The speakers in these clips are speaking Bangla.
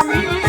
Thank you.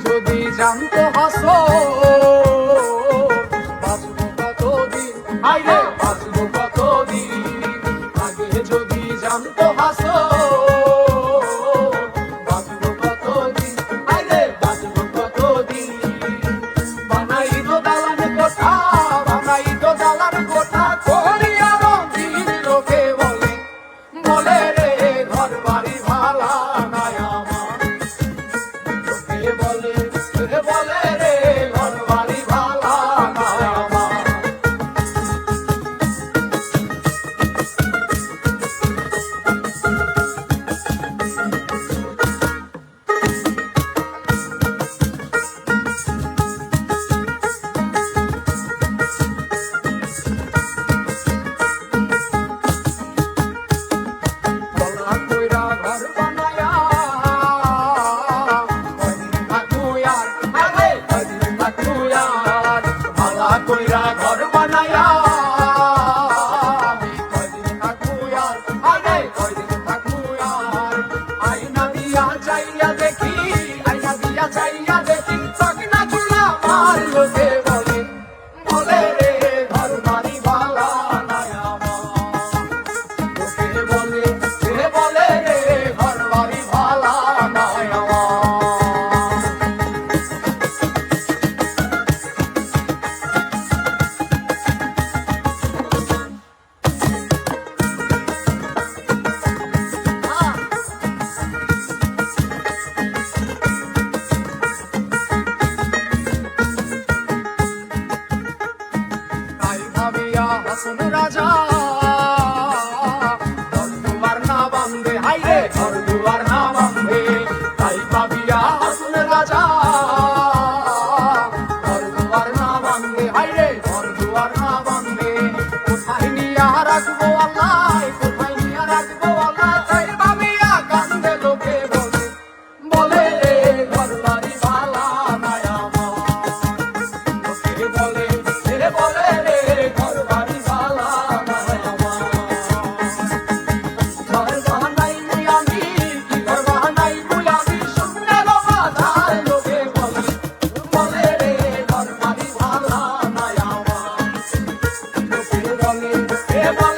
যদি জানতে হাসো বাঁচবো কতদিন বলে বলে please. আসুন রাজা। ঘর দুয়ার না বান্ধে হাইরে। ঘর দুয়ার না বান্ধে তাই পাবিয়া আসুন রাজা। ঘর দুয়ার না বান্ধে হাইরে। ঘর দুয়ার না Yeah.